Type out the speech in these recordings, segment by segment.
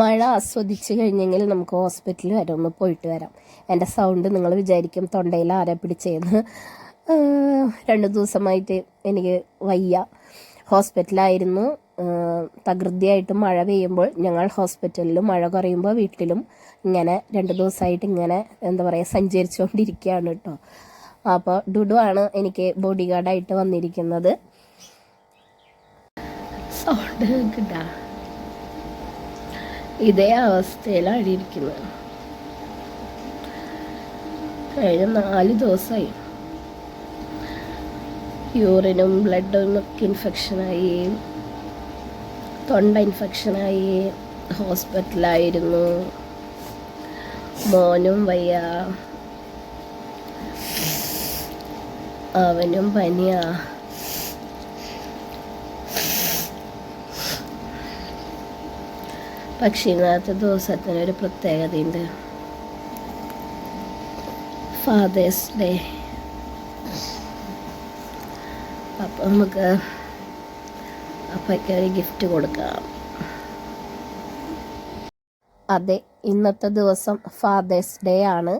മഴ ആസ്വദിച്ച് കഴിഞ്ഞെങ്കിൽ നമുക്ക് ഹോസ്പിറ്റലിൽ വരെ ഒന്ന് പോയിട്ട് വരാം. എന്റെ സൗണ്ട് നിങ്ങൾ വിചാരിക്കും തൊണ്ടയിൽ ആരെ പിടിച്ചേന്ന്. രണ്ട് ദിവസമായിട്ട് എനിക്ക് വയ്യ. ഹോസ്പിറ്റലായിരുന്നു തകൃതിയായിട്ട് മഴ പെയ്യുമ്പോൾ ഞങ്ങൾ ഹോസ്പിറ്റലിലും മഴ കുറയുമ്പോൾ വീട്ടിലും ഇങ്ങനെ രണ്ട് ദിവസമായിട്ട് ഇങ്ങനെ എന്താ പറയുക സഞ്ചരിച്ചുകൊണ്ടിരിക്കുകയാണ് കേട്ടോ. അപ്പോൾ ഡുഡു ആണ് എനിക്ക് ബോഡി ഗാർഡായിട്ട് വന്നിരിക്കുന്നത്. സൗണ്ട് കിട്ടാ. ഇതേ അവസ്ഥയിലാണ് ഇരിക്കുന്നത്. കഴിഞ്ഞ നാല് ദിവസമായി യൂറിനും ബ്ലഡും ഒക്കെ ഇൻഫെക്ഷനായി. തൊണ്ട ഇൻഫെക്ഷനായി. ഹോസ്പിറ്റലായിരുന്നു. മോനും വയ്യ. അവനും പനിയാ. പക്ഷേ ഇന്നത്തെ ദിവസത്തിന് ഒരു പ്രത്യേകതയുണ്ട്. ഫാദേഴ്സ് ഡേ അപ്പം നമുക്ക് അപ്പയ്ക്ക് ഒരു ഗിഫ്റ്റ് കൊടുക്കാം. അതെ ഇന്നത്തെ ദിവസം ഫാദേഴ്സ് ഡേ ആണ്.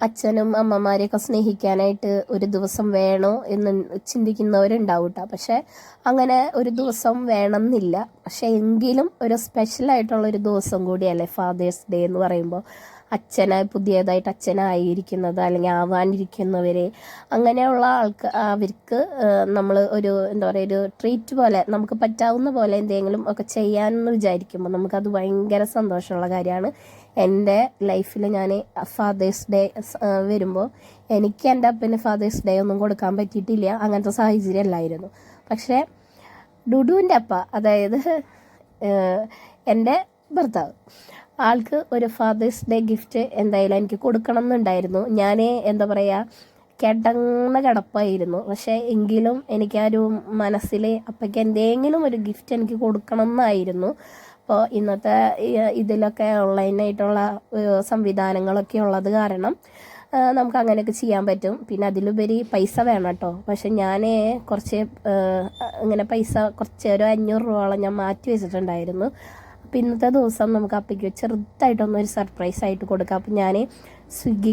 അച്ഛനും അമ്മമാരെയൊക്കെ സ്നേഹിക്കാനായിട്ട് ഒരു ദിവസം വേണോ എന്ന് ചിന്തിക്കുന്നവരുണ്ടാവും കേട്ടോ പക്ഷെ അങ്ങനെ ഒരു ദിവസം വേണമെന്നില്ല. പക്ഷെ എങ്കിലും ഒരു സ്പെഷ്യൽ ആയിട്ടുള്ള ഒരു ദിവസം കൂടിയല്ലേ ഫാദേഴ്സ് ഡേ എന്ന് പറയുമ്പോൾ. അച്ഛനായി പുതിയതായിട്ട് അച്ഛനായിരിക്കുന്നത് അല്ലെങ്കിൽ ആവാനിരിക്കുന്നവരെ അങ്ങനെയുള്ള ആൾക്ക് അവർക്ക് നമ്മൾ ഒരു എന്താ പറയുക ഒരു ട്രീറ്റ് പോലെ നമുക്ക് പറ്റാവുന്ന പോലെ എന്തെങ്കിലും ഒക്കെ ചെയ്യാമെന്ന് വിചാരിക്കുമ്പോൾ നമുക്കത് ഭയങ്കര സന്തോഷമുള്ള കാര്യമാണ്. എന്റെ ലൈഫിൽ ഞാൻ ഫാദേഴ്സ് ഡേ വരുമ്പോൾ എനിക്ക് എന്റെ അപ്പന് ഫാദേഴ്സ് ഡേ ഒന്നും കൊടുക്കാൻ പറ്റിയിട്ടില്ല. അങ്ങനത്തെ സാഹചര്യം അല്ലായിരുന്നു. പക്ഷേ ഡുഡുവിന്റെ അപ്പ അതായത് എന്റെ ഭർത്താവ് ആൾക്ക് ഒരു ഫാദേഴ്സ് ഡേ ഗിഫ്റ്റ് എന്തായാലും എനിക്ക് കൊടുക്കണം എന്നുണ്ടായിരുന്നു ഞാൻ എന്താ പറയുക കിടന്ന കിടപ്പായിരുന്നു. പക്ഷേ എങ്കിലും എനിക്ക് ആ ഒരു മനസ്സിൽ അപ്പയ്ക്ക് എന്തെങ്കിലും ഒരു ഗിഫ്റ്റ് എനിക്ക് കൊടുക്കണം എന്നായിരുന്നു അപ്പോൾ ഇന്നത്തെ ഇതിലൊക്കെ ഓൺലൈനായിട്ടുള്ള സംവിധാനങ്ങളൊക്കെ ഉള്ളത് കാരണം നമുക്ക് അങ്ങനെയൊക്കെ ചെയ്യാൻ പറ്റും. പിന്നെ അതിലുപരി പൈസ വേണം കേട്ടോ. പക്ഷെ ഞാൻ കുറച്ച് ഇങ്ങനെ പൈസ കുറച്ച് ഒരു അഞ്ഞൂറ് രൂപയോളം ഞാൻ മാറ്റി വെച്ചിട്ടുണ്ടായിരുന്നു. അപ്പം ഇന്നത്തെ ദിവസം നമുക്ക് അപ്പയ്ക്ക് ചെറുതായിട്ടൊന്ന് ഒരു സർപ്രൈസ് ആയിട്ട് കൊടുക്കാം. അപ്പം ഞാൻ സ്വിഗ്ഗി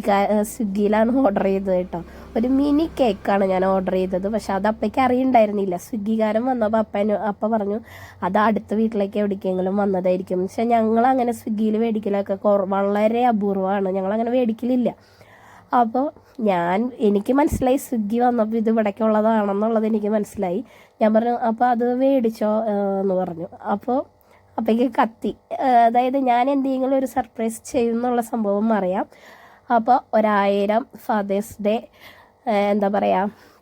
സ്വിഗ്ഗിയിലാണ് ഓർഡർ ചെയ്തത് കേട്ടോ. ഒരു മിനി കേക്കാണ് ഞാൻ ഓർഡർ ചെയ്തത്. പക്ഷെ അത് അപ്പയ്ക്ക് അറിയണ്ടായിരുന്നില്ല. സ്വിഗ്ഗിക്കാരൻ വന്നപ്പോൾ അപ്പ അപ്പ പറഞ്ഞു അത് അടുത്ത വീട്ടിലേക്ക് എവിടേക്കെങ്കിലും വന്നതായിരിക്കും. പക്ഷെ ഞങ്ങൾ അങ്ങനെ സ്വിഗ്ഗിയിൽ മേടിക്കലൊക്കെ വളരെ അപൂർവമാണ്. ഞങ്ങൾ അങ്ങനെ മേടിക്കലില്ല. അപ്പോൾ ഞാൻ എനിക്ക് മനസ്സിലായി സ്വിഗ്ഗി വന്നപ്പോൾ ഇത് ഇവിടേക്കുള്ളതാണെന്നുള്ളത് എനിക്ക് മനസ്സിലായി. ഞാൻ പറഞ്ഞു അപ്പോൾ അത് മേടിച്ചോ? എന്ന് പറഞ്ഞു. അപ്പോൾ അപ്പോഴേക്ക് കത്തി. അതായത് ഞാൻ എന്തെങ്കിലും ഒരു സർപ്രൈസ് ചെയ്യുന്നുള്ള സംഭവം അറിയാം. അപ്പോൾ ഒരായിരം ഫാദേഴ്സ് ഡേ എന്താ പറയുക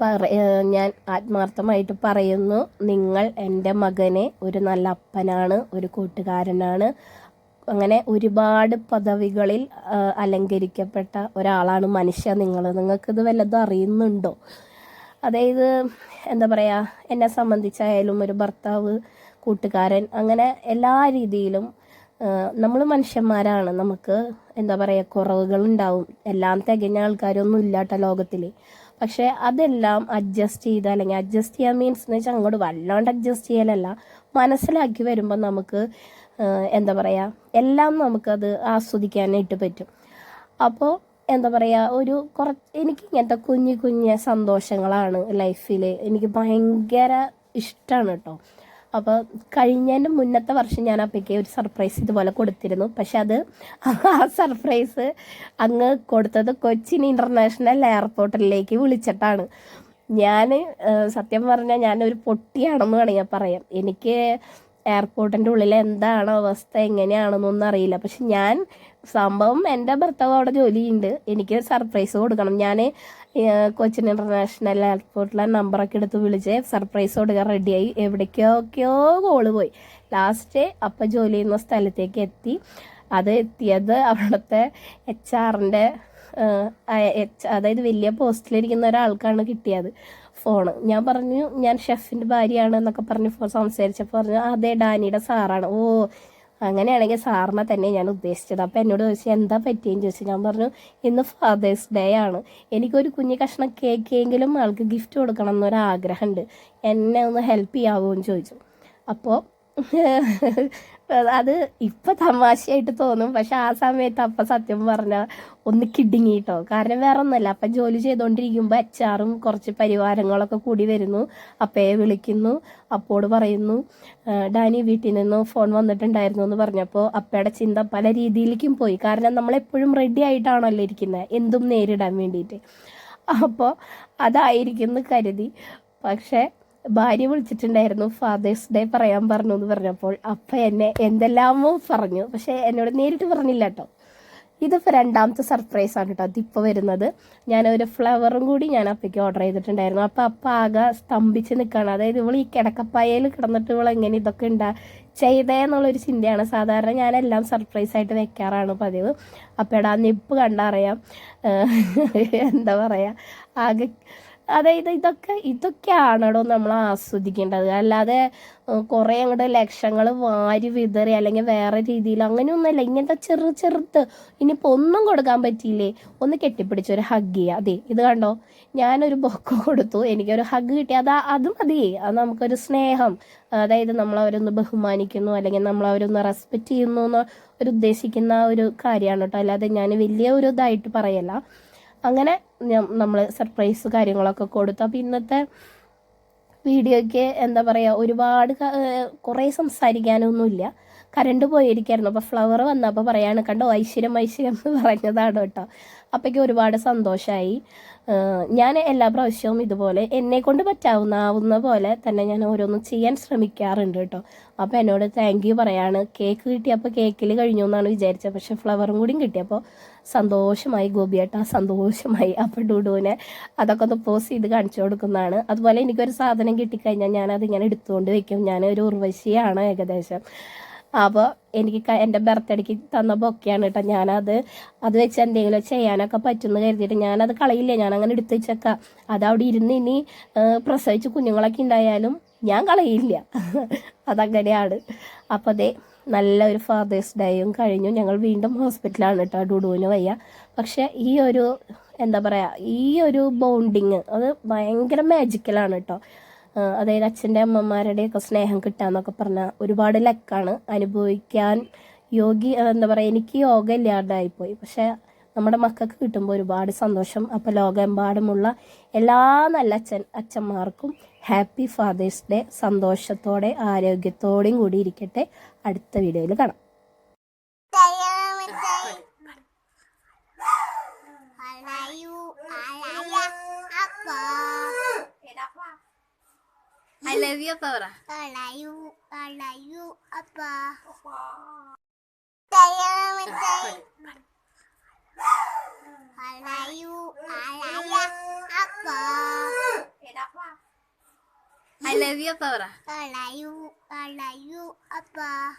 പറ ഞാൻ ആത്മാർത്ഥമായിട്ട് പറയുന്നു. നിങ്ങൾ എന്റെ മകനെ ഒരു നല്ല അപ്പനാണ് ഒരു കൂട്ടുകാരനാണ്. അങ്ങനെ ഒരുപാട് പദവികളിൽ അലങ്കരിക്കപ്പെട്ട ഒരാളാണ് മനുഷ്യ. നിങ്ങൾ നിങ്ങൾക്കിത് വല്ലതും അറിയുന്നുണ്ടോ? അതായത് എന്താ പറയുക എന്നെ സംബന്ധിച്ചായാലും ഒരു ഭർത്താവ് കൂട്ടുകാരൻ അങ്ങനെ എല്ലാ രീതിയിലും നമ്മൾ മനുഷ്യന്മാരാണ്. നമുക്ക് എന്താ പറയുക കുറവുകളുണ്ടാവും. എല്ലാം തികഞ്ഞ ആൾക്കാരൊന്നും ഇല്ലാട്ട ലോകത്തിൽ പക്ഷേ അതെല്ലാം അഡ്ജസ്റ്റ് ചെയ്ത് അല്ലെങ്കിൽ അഡ്ജസ്റ്റ് ചെയ്യാൻ മീൻസ് എന്ന് വെച്ചാൽ അങ്ങോട്ട് വല്ലാണ്ട് അഡ്ജസ്റ്റ് ചെയ്യലല്ല. മനസ്സിലാക്കി വരുമ്പോൾ നമുക്ക് എന്താ പറയുക എല്ലാം നമുക്കത് ആസ്വദിക്കാനായിട്ട് പറ്റും. അപ്പോൾ എന്താ പറയുക ഒരു കുറച്ച് എനിക്ക് ഇങ്ങനത്തെ കുഞ്ഞു കുഞ്ഞു സന്തോഷങ്ങളാണ് ലൈഫിൽ എനിക്ക് ഭയങ്കര ഇഷ്ടമാണ് കേട്ടോ അപ്പോൾ കഴിഞ്ഞതിന്റെ മുന്നത്തെ വർഷം ഞാൻ അപ്പയ്ക്ക് ഒരു സർപ്രൈസ് ഇതുപോലെ കൊടുത്തിരുന്നു. പക്ഷെ അത് ആ സർപ്രൈസ് അങ്ങ് കൊടുത്തത് കൊച്ചിൻ ഇന്റർനാഷണൽ എയർപോർട്ടിലേക്ക് വിളിച്ചിട്ടാണ്. ഞാൻ സത്യം പറഞ്ഞാൽ ഞാനൊരു പൊട്ടിയാണെന്ന് വേണമെങ്കിൽ പറയാം. എനിക്ക് എയർപോർട്ടിന്റെ ഉള്ളിൽ എന്താണ് അവസ്ഥ എങ്ങനെയാണെന്നൊന്നും അറിയില്ല. പക്ഷെ ഞാൻ സംഭവം എന്റെ ഭർത്താവ് അവിടെ ജോലിയുണ്ട്. എനിക്ക് സർപ്രൈസ് കൊടുക്കണം. ഞാൻ കൊച്ചിൻ ഇന്റർനാഷണൽ എയർപോർട്ടിലെ നമ്പറൊക്കെ എടുത്ത് വിളിച്ച് സർപ്രൈസ് കൊടുക്കാൻ റെഡിയായി. എവിടേക്കൊക്കെയോ കോൾ പോയി. ലാസ്റ്റ് അപ്പം ജോലി ചെയ്യുന്ന സ്ഥലത്തേക്ക് എത്തി. അത് എത്തിയത് അവിടുത്തെ എച്ച് ആറിന്റെ അതായത് വലിയ പോസ്റ്റിലിരിക്കുന്ന ഒരാൾക്കാണ് കിട്ടിയത്. ഫോണ്. ഞാൻ പറഞ്ഞു ഞാൻ ഷെഫിന്റെ ഭാര്യയാണ് എന്നൊക്കെ പറഞ്ഞ് ഫോൺ സംസാരിച്ചപ്പോൾ പറഞ്ഞു അതെ ഡാനിയുടെ സാറാണ്. ഓ അങ്ങനെയാണെങ്കിൽ സാറിനെ തന്നെ ഞാൻ ഉദ്ദേശിച്ചത്. അപ്പോൾ എന്നോട് ചോദിച്ചു എന്താ പറ്റിയെന്ന് ചോദിച്ചു? ഞാൻ പറഞ്ഞു ഇന്ന് ഫാദേഴ്സ് ഡേ ആണ്. എനിക്കൊരു കുഞ്ഞു കഷ്ണം കേക്കെങ്കിലും ആൾക്ക് ഗിഫ്റ്റ് കൊടുക്കണം എന്നൊരാഗ്രഹമുണ്ട്. എന്നെ ഒന്ന് ഹെൽപ്പ് ചെയ്യാവോ? എന്ന് ചോദിച്ചു. അപ്പോൾ അത് ഇപ്പൊ തമാശയായിട്ട് തോന്നും. പക്ഷെ ആ സമയത്ത് അപ്പ സത്യം പറഞ്ഞ ഒന്ന് കിടുങ്ങിട്ടോ. കാരണം വേറെ ഒന്നല്ല അപ്പൊ ജോലി ചെയ്തുകൊണ്ടിരിക്കുമ്പോൾ അച്ചാറും കുറച്ച് പരിവാരങ്ങളൊക്കെ കൂടി വരുന്നു. അപ്പയെ വിളിക്കുന്നു അപ്പോട് പറയുന്നു ഡാനി വീട്ടിൽ നിന്ന് ഫോൺ വന്നിട്ടുണ്ടായിരുന്നു എന്ന് പറഞ്ഞപ്പോൾ അപ്പയുടെ ചിന്ത പല രീതിയിലേക്കും പോയി. കാരണം നമ്മൾ എപ്പോഴും റെഡി ആയിട്ടാണല്ലോ ഇരിക്കുന്നത് എന്തും നേരിടാൻ വേണ്ടിയിട്ട്. അപ്പോ അതായിരിക്കും എന്ന് കരുതി. പക്ഷേ ഭാര്യ വിളിച്ചിട്ടുണ്ടായിരുന്നു. ഫാദേഴ്സ് ഡേ പറയാൻ പറഞ്ഞു എന്ന് പറഞ്ഞപ്പോൾ അപ്പ എന്നെ എന്തെല്ലാമോ പറഞ്ഞു. പക്ഷേ എന്നോട് നേരിട്ട് പറഞ്ഞില്ല കേട്ടോ ഇതിപ്പോൾ രണ്ടാമത്തെ സർപ്രൈസ് ആണ് കേട്ടോ അതിപ്പോൾ വരുന്നത്. ഞാൻ ഒരു ഫ്ലവറും കൂടി ഞാൻ അപ്പയ്ക്ക് ഓർഡർ ചെയ്തിട്ടുണ്ടായിരുന്നു. അപ്പോൾ അപ്പ ആകെ സ്തംഭിച്ച് നിൽക്കുകയാണ് അതായത് ഇവൾ ഈ കിടക്കപ്പായയിൽ കിടന്നിട്ട് ഇവൾ എങ്ങനെ ഇതൊക്കെ ഉണ്ടാ ചെയ്തേ എന്നുള്ളൊരു ചിന്തയാണ്. സാധാരണ ഞാനെല്ലാം സർപ്രൈസ് ആയിട്ട് വെക്കാറാണ് പതിവ്. അപ്പയുടെ എടാ നിപ്പ് കണ്ടറിയാം എന്താ പറയുക ആകെ അതായത് ഇതൊക്കെ ഇതൊക്കെയാണല്ലോ നമ്മൾ ആസ്വദിക്കേണ്ടത്. അല്ലാതെ കുറേ അങ്ങോട്ട് ലക്ഷങ്ങൾ വാരി വിതറി അല്ലെങ്കിൽ വേറെ രീതിയിൽ അങ്ങനെയൊന്നുമല്ല. ഇങ്ങനത്തെ ചെറു ചെറുത്ത് ഇനിയിപ്പോൾ ഒന്നും കൊടുക്കാൻ പറ്റിയില്ലേ? ഒന്ന് കെട്ടിപ്പിടിച്ച് ഒരു ഹഗ് ചെയ്യുക അതെ ഇത് കണ്ടോ? ഞാനൊരു ബൊക്ക കൊടുത്തു. എനിക്കൊരു ഹഗ് കിട്ടി. അത് അത് മതി. അത് നമുക്കൊരു സ്നേഹം. അതായത് നമ്മൾ അവരൊന്ന് ബഹുമാനിക്കുന്നു അല്ലെങ്കിൽ നമ്മൾ അവരൊന്ന് റെസ്പെക്റ്റ് ചെയ്യുന്നു എന്ന് ഒരു ഉദ്ദേശിക്കുന്ന ഒരു കാര്യമാണ് കേട്ടോ. അല്ലാതെ ഞാൻ വലിയ ഒരു ഇതായിട്ട് പറയല്ല. അങ്ങനെ നമ്മൾ സർപ്രൈസ് കാര്യങ്ങളൊക്കെ കൊടുത്തു. അപ്പോൾ ഇന്നത്തെ വീഡിയോയ്ക്ക് എന്താ പറയുക ഒരുപാട് കുറേ സംസാരിക്കാനൊന്നുമില്ല. കറണ്ട് പോയിരിക്കായിരുന്നു. അപ്പോൾ ഫ്ലവർ വന്നപ്പോൾ പറയാണ് കണ്ടോ ഐശ്വര്യം ഐശ്വര്യം എന്ന് പറഞ്ഞതാണ് കേട്ടോ. അപ്പോഴേക്ക് ഒരുപാട് സന്തോഷമായി ഞാൻ എല്ലാ പ്രാവശ്യവും ഇതുപോലെ എന്നെ കൊണ്ട് പറ്റാവുന്ന ആവുന്ന പോലെ തന്നെ ഞാൻ ഓരോന്നും ചെയ്യാൻ ശ്രമിക്കാറുണ്ട് കേട്ടോ. അപ്പോൾ എന്നോട് താങ്ക് യു പറയാണ്. കേക്ക് കിട്ടിയപ്പോൾ കേക്കിൽ കഴിഞ്ഞു എന്നാണ് വിചാരിച്ചത്. പക്ഷേ ഫ്ലവറും കൂടിയും കിട്ടിയപ്പോൾ സന്തോഷമായി ഗോപിയേട്ട സന്തോഷമായി. അപ്പോൾ ഡുഡുവിനെ അതൊക്കെ ഒന്ന് പോസ് ചെയ്ത് കാണിച്ചു കൊടുക്കുന്നതാണ്. അതുപോലെ എനിക്കൊരു സാധനം കിട്ടിക്കഴിഞ്ഞാൽ ഞാനത് ഇങ്ങനെ എടുത്തുകൊണ്ട് വയ്ക്കും ഞാൻ ഒരു ഉർവശിയാണ് ഏകദേശം. അപ്പോൾ എനിക്ക് എന്റെ ബർത്ത്ഡേക്ക് തന്ന ബൊക്കെയാണ് കേട്ടോ. ഞാനത് അത് വെച്ച് എന്തെങ്കിലും ചെയ്യാനൊക്കെ പറ്റുമെന്ന് കരുതിയിട്ട് ഞാനത് കളയില്ല. ഞാൻ അങ്ങനെ എടുത്തു വെച്ചേക്കാം. അത് അവിടെ ഇരുന്ന് ഇനി പ്രസവിച്ച് കുഞ്ഞുങ്ങളൊക്കെ ഉണ്ടായാലും ഞാൻ കളയില്ല. അതങ്ങനെയാണ്. അപ്പോൾ നല്ല ഒരു ഫാദേഴ്സ് ഡേയും കഴിഞ്ഞു. ഞങ്ങൾ വീണ്ടും ഹോസ്പിറ്റലാണ് കേട്ടോ. ഡുഡുവിന് വയ്യ. പക്ഷെ ഈ ഒരു എന്താ പറയുക ഈ ഒരു ബോണ്ടിങ് അത് ഭയങ്കര മാജിക്കലാണ് കേട്ടോ. അതായത് അച്ഛന്റെ അമ്മമാരുടെയൊക്കെ സ്നേഹം കിട്ടാന്നൊക്കെ പറഞ്ഞാൽ ഒരുപാട് ലക്കാണ് അനുഭവിക്കാൻ യോഗി എന്താ പറയുക എനിക്ക് യോഗ ഇല്ലാണ്ടായിപ്പോയി. പക്ഷേ നമ്മുടെ മക്കൾക്ക് കിട്ടുമ്പോൾ ഒരുപാട് സന്തോഷം. അപ്പോൾ ലോകമെമ്പാടുമുള്ള എല്ലാ നല്ല അച്ഛൻ അച്ഛന്മാർക്കും ഹാപ്പി ഫാദേഴ്സ് ഡേ സന്തോഷത്തോടെ ആരോഗ്യത്തോടെയും കൂടി ഇരിക്കട്ടെ. അടുത്ത വീഡിയോയിൽ കാണാം. I love you, Pabra. I love you. I love you, Papa. I love you. I love you, Papa. I love you, I love you. I love you, Papa.